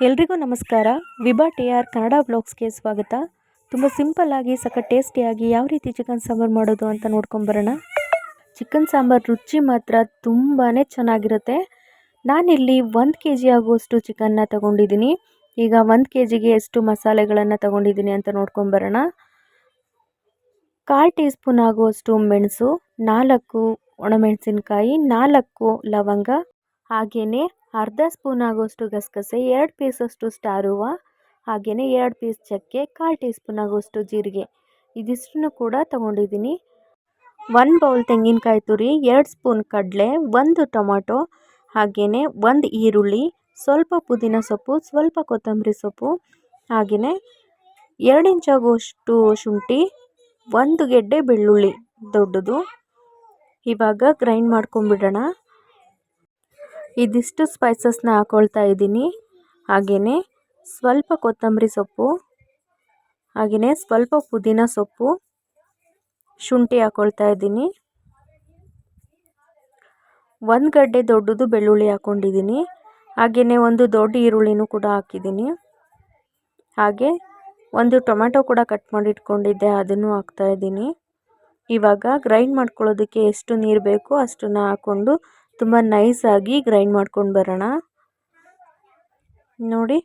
ಎಲ್ರಿಗೂ ನಮಸ್ಕಾರ. Vibha T R Kannada ಬ್ಲಾಗ್ಸ್ಗೆ ಸ್ವಾಗತ. ತುಂಬ ಸಿಂಪಲ್ಲಾಗಿ ಸಖತ್ ಟೇಸ್ಟಿಯಾಗಿ ಯಾವ ರೀತಿ ಚಿಕನ್ ಸಾಂಬಾರು ಮಾಡೋದು ಅಂತ ನೋಡ್ಕೊಂಬರೋಣ ಚಿಕನ್ ಸಾಂಬಾರು ರುಚಿ ಮಾತ್ರ ತುಂಬಾ ಚೆನ್ನಾಗಿರುತ್ತೆ. ನಾನಿಲ್ಲಿ ಒಂದು ಕೆ ಜಿ ಆಗುವಷ್ಟು ಚಿಕನ್ನ ತಗೊಂಡಿದ್ದೀನಿ. ಈಗ ಒಂದು ಕೆ ಜಿಗೆ ಎಷ್ಟು ಮಸಾಲೆಗಳನ್ನು ತಗೊಂಡಿದ್ದೀನಿ ಅಂತ ನೋಡ್ಕೊಂಬರೋಣ ಕಾಲು ಟೀ ಸ್ಪೂನ್ ಆಗುವಷ್ಟು ಮೆಣಸು, ನಾಲ್ಕು ಒಣಮೆಣಸಿನ್ಕಾಯಿ, ನಾಲ್ಕು ಲವಂಗ ಹಾಗೆಯೇ ಅರ್ಧ ಸ್ಪೂನ್ ಆಗೋಷ್ಟು ಗಸಗಸೆ, ಎರಡು ಪೀಸಷ್ಟು ಸ್ಟಾರ್ ಹೂವು ಹಾಗೆಯೇ ಎರಡು ಪೀಸ್ ಚಕ್ಕೆ, ಕಾಲು ಟೀ ಸ್ಪೂನ್ ಆಗೋಷ್ಟು ಜೀರಿಗೆ. ಇದಿಷ್ಟನ್ನು ಕೂಡ ತಗೊಂಡಿದ್ದೀನಿ. ಒಂದು ಬೌಲ್ ತೆಂಗಿನಕಾಯಿ ತುರಿ, ಎರಡು ಸ್ಪೂನ್ ಕಡಲೆ, ಒಂದು ಟೊಮೊಟೊ ಹಾಗೆಯೇ ಒಂದು ಈರುಳ್ಳಿ, ಸ್ವಲ್ಪ ಪುದೀನ ಸೊಪ್ಪು, ಸ್ವಲ್ಪ ಕೊತ್ತಂಬರಿ ಸೊಪ್ಪು ಹಾಗೆಯೇ ಎರಡು ಇಂಚಾಗುವಷ್ಟು ಶುಂಠಿ, ಒಂದು ಗೆಡ್ಡೆ ಬೆಳ್ಳುಳ್ಳಿ ದೊಡ್ಡದು. ಇವಾಗ ಗ್ರೈಂಡ್ ಮಾಡ್ಕೊಂಬಿಡೋಣ ಇದಿಷ್ಟು ಸ್ಪೈಸಸ್ನ ಹಾಕ್ಕೊಳ್ತಾ ಇದ್ದೀನಿ. ಹಾಗೆಯೇ ಸ್ವಲ್ಪ ಕೊತ್ತಂಬರಿ ಸೊಪ್ಪು ಹಾಗೆಯೇ ಸ್ವಲ್ಪ ಪುದೀನ ಸೊಪ್ಪು ಶುಂಠಿ ಹಾಕ್ಕೊಳ್ತಾ ಇದ್ದೀನಿ. ಒಂದು ಗಡ್ಡೆ ದೊಡ್ಡದು ಬೆಳ್ಳುಳ್ಳಿ ಹಾಕ್ಕೊಂಡಿದ್ದೀನಿ ಹಾಗೆಯೇ ಒಂದು ದೊಡ್ಡ ಈರುಳ್ಳಿನೂ ಕೂಡ ಹಾಕಿದ್ದೀನಿ. ಹಾಗೆ ಒಂದು ಟೊಮೆಟೊ ಕೂಡ ಕಟ್ ಮಾಡಿ ಇಟ್ಕೊಂಡಿದ್ದೆ ಅದನ್ನು ಹಾಕ್ತಾಯಿದ್ದೀನಿ ಇವಾಗ ಗ್ರೈಂಡ್ ಮಾಡ್ಕೊಳ್ಳೋದಕ್ಕೆ ಎಷ್ಟು ನೀರು ಬೇಕೋ ಅಷ್ಟನ್ನು ಹಾಕ್ಕೊಂಡು ತುಂಬ ನೈಸಾಗಿ ಗ್ರೈಂಡ್ ಮಾಡ್ಕೊಂಡು ಬರೋಣ. ನೋಡಿ,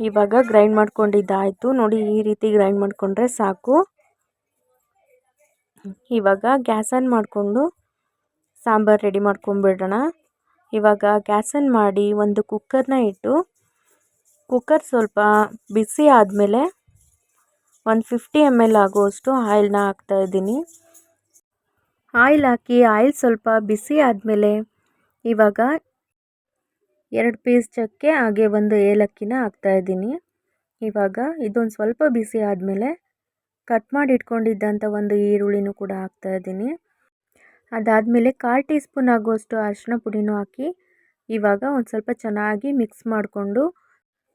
ಇವಾಗ ಗ್ರೈಂಡ್ ಮಾಡ್ಕೊಂಡಿದ್ದಾಯಿತು. ನೋಡಿ, ಈ ರೀತಿ ಗ್ರೈಂಡ್ ಮಾಡಿಕೊಂಡ್ರೆ ಸಾಕು. ಇವಾಗ ಗ್ಯಾಸ್ ಆನ್ ಮಾಡಿಕೊಂಡು ಸಾಂಬಾರು ರೆಡಿ ಮಾಡ್ಕೊಂಬಿಡೋಣ ಇವಾಗ ಗ್ಯಾಸ್ ಆನ್ ಮಾಡಿ ಒಂದು ಕುಕ್ಕರ್ನ ಇಟ್ಟು ಕುಕ್ಕರ್ ಸ್ವಲ್ಪ ಬಿಸಿ ಆದಮೇಲೆ ಒಂದು ಫಿಫ್ಟಿ ಎಂ ಎಲ್ ಆಗುವಷ್ಟು ಆಯಿಲ್ನ ಹಾಕ್ತಾಯಿದ್ದೀನಿ ಆಯಿಲ್ ಹಾಕಿ, ಆಯಿಲ್ ಸ್ವಲ್ಪ ಬಿಸಿ ಆದಮೇಲೆ ಇವಾಗ ಎರಡು ಪೀಸ್ ಚಕ್ಕೆ, ಹಾಗೆ ಒಂದು ಏಲಕ್ಕಿನ ಹಾಕ್ತಾಯಿದ್ದೀನಿ ಇವಾಗ ಇದೊಂದು ಸ್ವಲ್ಪ ಬಿಸಿ ಆದಮೇಲೆ ಕಟ್ ಮಾಡಿ ಇಟ್ಕೊಂಡಿದ್ದಂಥ ಒಂದು ಈರುಳ್ಳಿನೂ ಕೂಡ ಹಾಕ್ತಾಯಿದ್ದೀನಿ ಅದಾದಮೇಲೆ ಕಾಲು ಟೀ ಸ್ಪೂನ್ ಆಗುವಷ್ಟು ಅರಿಶಿನ ಪುಡಿನೂ ಹಾಕಿ ಇವಾಗ ಒಂದು ಸ್ವಲ್ಪ ಚೆನ್ನಾಗಿ ಮಿಕ್ಸ್ ಮಾಡಿಕೊಂಡು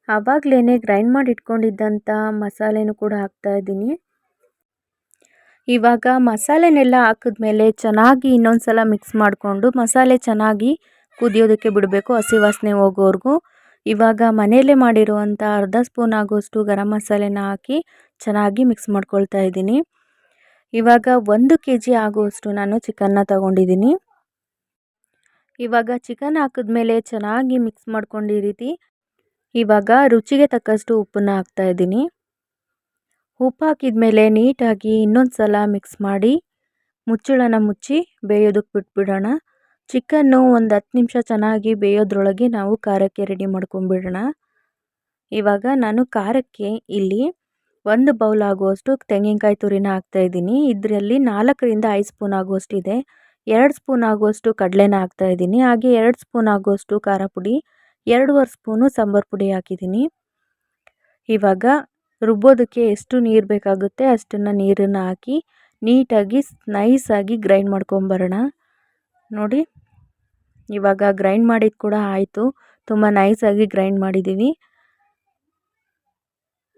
ಆವಾಗಲೇ ಗ್ರೈಂಡ್ ಮಾಡಿ ಇಟ್ಕೊಂಡಿದ್ದಂಥ ಮಸಾಲೆನೂ ಕೂಡ ಹಾಕ್ತಾಯಿದ್ದೀನಿ ಇವಾಗ ಮಸಾಲೆನೆಲ್ಲ ಹಾಕಿದ್ಮೇಲೆ ಚೆನ್ನಾಗಿ ಇನ್ನೊಂದು ಸಲ ಮಿಕ್ಸ್ ಮಾಡಿಕೊಂಡು ಮಸಾಲೆ ಚೆನ್ನಾಗಿ ಕುದಿಯೋದಕ್ಕೆ ಬಿಡಬೇಕು ಹಸಿ ವಾಸನೆ ಹೋಗೋವರೆಗೂ ಇವಾಗ ಮನೆಯಲ್ಲೇ ಮಾಡಿರುವಂಥ ಅರ್ಧ ಸ್ಪೂನ್ ಆಗೋಷ್ಟು ಗರಂ ಮಸಾಲೆನ ಹಾಕಿ ಚೆನ್ನಾಗಿ ಮಿಕ್ಸ್ ಮಾಡ್ಕೊಳ್ತಾ ಇದ್ದೀನಿ. ಇವಾಗ ಒಂದು ಕೆ ಜಿ ಆಗುವಷ್ಟು ನಾನು ಚಿಕನ್ನ ತಗೊಂಡಿದ್ದೀನಿ. ಇವಾಗ ಚಿಕನ್ ಹಾಕಿದ್ಮೇಲೆ ಚೆನ್ನಾಗಿ ಮಿಕ್ಸ್ ಮಾಡ್ಕೊಂಡು ಈ ರೀತಿ ಇವಾಗ ರುಚಿಗೆ ತಕ್ಕಷ್ಟು ಉಪ್ಪನ್ನು ಹಾಕ್ತಾಯಿದ್ದೀನಿ ಉಪ್ಪು ಹಾಕಿದ ಮೇಲೆ ನೀಟಾಗಿ ಇನ್ನೊಂದು ಸಲ ಮಿಕ್ಸ್ ಮಾಡಿ ಮುಚ್ಚಳನ ಮುಚ್ಚಿ ಬೇಯೋದಕ್ಕೆ ಬಿಟ್ಬಿಡೋಣ. ಚಿಕನ್ನು ಒಂದು ಹತ್ತು ನಿಮಿಷ ಚೆನ್ನಾಗಿ ಬೇಯೋದ್ರೊಳಗೆ ನಾವು ಖಾರಕ್ಕೆ ರೆಡಿ ಮಾಡ್ಕೊಂಬಿಡೋಣ ಇವಾಗ ನಾನು ಖಾರಕ್ಕೆ ಇಲ್ಲಿ ಒಂದು ಬೌಲ್ ಆಗುವಷ್ಟು ತೆಂಗಿನಕಾಯಿ ತುರಿನ ಹಾಕ್ತಾಯಿದ್ದೀನಿ ಇದರಲ್ಲಿ ನಾಲ್ಕರಿಂದ ಐದು ಸ್ಪೂನ್ ಆಗುವಷ್ಟು ಇದೆ. ಎರಡು ಸ್ಪೂನ್ ಆಗುವಷ್ಟು ಕಡಲೆನ ಹಾಕ್ತಾಯಿದ್ದೀನಿ ಹಾಗೆ ಎರಡು ಸ್ಪೂನ್ ಆಗುವಷ್ಟು ಖಾರ ಪುಡಿ, ಎರಡೂವರೆ ಸ್ಪೂನು ಸಾಂಬಾರು ಪುಡಿ ಹಾಕಿದ್ದೀನಿ. ಇವಾಗ ರುಬ್ಬೋದಕ್ಕೆ ಎಷ್ಟು ನೀರು ಬೇಕಾಗುತ್ತೆ ಅಷ್ಟನ್ನು ನೀರನ್ನು ಹಾಕಿ ನೀಟಾಗಿ ನೈಸಾಗಿ ಗ್ರೈಂಡ್ ಮಾಡ್ಕೊಂಬರೋಣ. ನೋಡಿ, ಇವಾಗ ಗ್ರೈಂಡ್ ಮಾಡಿದ್ದು ಕೂಡ ಆಯಿತು. ತುಂಬ ನೈಸಾಗಿ ಗ್ರೈಂಡ್ ಮಾಡಿದ್ದೀವಿ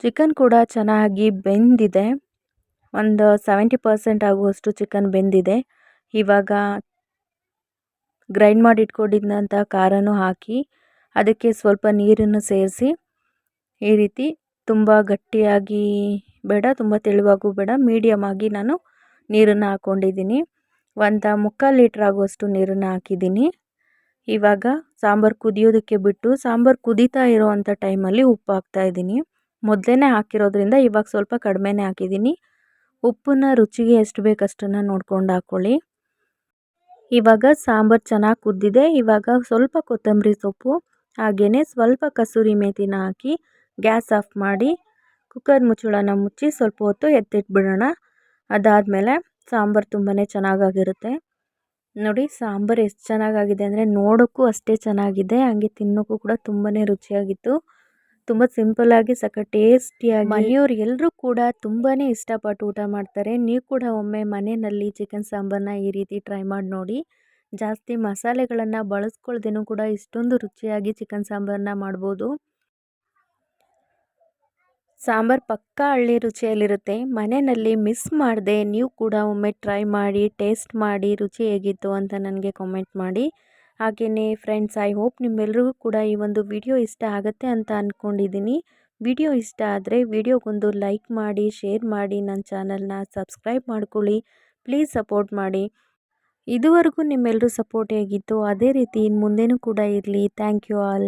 ಚಿಕನ್ ಕೂಡ ಚೆನ್ನಾಗಿ ಬೆಂದಿದೆ. ಒಂದು ಸೆವೆಂಟಿ ಪರ್ಸೆಂಟ್ ಆಗುವಷ್ಟು ಚಿಕನ್ ಬೆಂದಿದೆ. ಇವಾಗ ಗ್ರೈಂಡ್ ಮಾಡಿ ಇಟ್ಕೊಂಡಿದ್ದಂಥ ಖಾರನೂ ಹಾಕಿ ಅದಕ್ಕೆ ಸ್ವಲ್ಪ ನೀರನ್ನು ಸೇರಿಸಿ ಈ ರೀತಿ ತುಂಬ ಗಟ್ಟಿಯಾಗಿ ಬೇಡ, ತುಂಬ ತೆಳುವಾಗೂ ಬೇಡ. ಮೀಡಿಯಮ್ ಆಗಿ ನಾನು ನೀರನ್ನು ಹಾಕ್ಕೊಂಡಿದ್ದೀನಿ ಒಂದು ಮುಕ್ಕಾಲು ಲೀಟ್ರ್ ಆಗುವಷ್ಟು ನೀರನ್ನು ಹಾಕಿದ್ದೀನಿ. ಇವಾಗ ಸಾಂಬಾರು ಕುದಿಯೋದಕ್ಕೆ ಬಿಟ್ಟು ಸಾಂಬಾರು ಕುದೀತಾ ಇರೋವಂಥ ಟೈಮಲ್ಲಿ ಉಪ್ಪು ಹಾಕ್ತಾಯಿದ್ದೀನಿ ಮೊದಲೇ ಹಾಕಿರೋದ್ರಿಂದ ಇವಾಗ ಸ್ವಲ್ಪ ಕಡಿಮೆನೇ ಹಾಕಿದ್ದೀನಿ. ಉಪ್ಪನ್ನ ರುಚಿಗೆ ಎಷ್ಟು ಬೇಕು ಅಷ್ಟನ್ನು ನೋಡ್ಕೊಂಡು ಹಾಕ್ಕೊಳ್ಳಿ ಇವಾಗ ಸಾಂಬಾರು ಚೆನ್ನಾಗಿ ಕುದ್ದಿದೆ. ಇವಾಗ ಸ್ವಲ್ಪ ಕೊತ್ತಂಬರಿ ಸೊಪ್ಪು ಹಾಗೆಯೇ ಸ್ವಲ್ಪ ಕಸೂರಿ ಮೇಥಿನ ಹಾಕಿ ಗ್ಯಾಸ್ ಆಫ್ ಮಾಡಿ ಕುಕ್ಕರ್ ಮುಚ್ಚಳನ ಮುಚ್ಚಿ ಸ್ವಲ್ಪ ಹೊತ್ತು ಎತ್ತಿಟ್ಬಿಡೋಣ. ಅದಾದಮೇಲೆ ಸಾಂಬಾರು ತುಂಬಾ ಚೆನ್ನಾಗಾಗಿರುತ್ತೆ. ನೋಡಿ ಸಾಂಬಾರು ಎಷ್ಟು ಚೆನ್ನಾಗಾಗಿದೆ ಅಂದರೆ ನೋಡೋಕ್ಕೂ ಅಷ್ಟೇ ಚೆನ್ನಾಗಿದೆ. ಹಾಗೆ ತಿನ್ನೋಕ್ಕೂ ಕೂಡ ತುಂಬಾ ರುಚಿಯಾಗಿತ್ತು. ತುಂಬ ಸಿಂಪಲ್ಲಾಗಿ ಸಖತ್ ಟೇಸ್ಟಿಯಾಗಿ ಮನೆಯವ್ರು ಎಲ್ಲರೂ ಕೂಡ ತುಂಬಾ ಇಷ್ಟಪಟ್ಟು ಊಟ ಮಾಡ್ತಾರೆ. ನೀವು ಕೂಡ ಒಮ್ಮೆ ಮನೆಯಲ್ಲಿ ಚಿಕನ್ ಸಾಂಬಾರನ್ನ ಈ ರೀತಿ ಟ್ರೈ ಮಾಡಿ ನೋಡಿ. ಜಾಸ್ತಿ ಮಸಾಲೆಗಳನ್ನು ಬಳಸ್ಕೊಳ್ದೇನೂ ಕೂಡ ಇಷ್ಟೊಂದು ರುಚಿಯಾಗಿ ಚಿಕನ್ ಸಾಂಬಾರನ್ನ ಮಾಡ್ಬೋದು. ಸಾಂಬಾರು ಪಕ್ಕಾ ಹಳ್ಳಿ ರುಚಿಯಲ್ಲಿರುತ್ತೆ. ಮನೆಯಲ್ಲಿ ಮಿಸ್ ಮಾಡದೆ, ನೀವು ಕೂಡ ಒಮ್ಮೆ ಟ್ರೈ ಮಾಡಿ ಟೇಸ್ಟ್ ಮಾಡಿ, ರುಚಿ ಹೇಗಿತ್ತು ಅಂತ ನನಗೆ ಕಾಮೆಂಟ್ ಮಾಡಿ. ಹಾಗೆಯೇ ಫ್ರೆಂಡ್ಸ್ ಐ ಹೋಪ್ ನಿಮ್ಮೆಲ್ರಿಗೂ ಕೂಡ ಈ ಒಂದು ವಿಡಿಯೋ ಇಷ್ಟ ಆಗುತ್ತೆ ಅಂತ ಅಂದ್ಕೊಂಡಿದ್ದೀನಿ ವಿಡಿಯೋ ಇಷ್ಟ ಆದರೆ ವಿಡಿಯೋಗೊಂದು ಲೈಕ್ ಮಾಡಿ ಶೇರ್ ಮಾಡಿ ನನ್ನ ಚಾನಲ್ನ ಸಬ್ಸ್ಕ್ರೈಬ್ ಮಾಡ್ಕೊಳ್ಳಿ. ಪ್ಲೀಸ್ ಸಪೋರ್ಟ್ ಮಾಡಿ. ಇದುವರೆಗೂ ನಿಮ್ಮೆಲ್ಲರೂ ಸಪೋರ್ಟ್ ಹೇಗಿತ್ತು, ಅದೇ ರೀತಿ ಇನ್ನು ಮುಂದೆನೂ ಕೂಡ ಇರಲಿ. Thank you all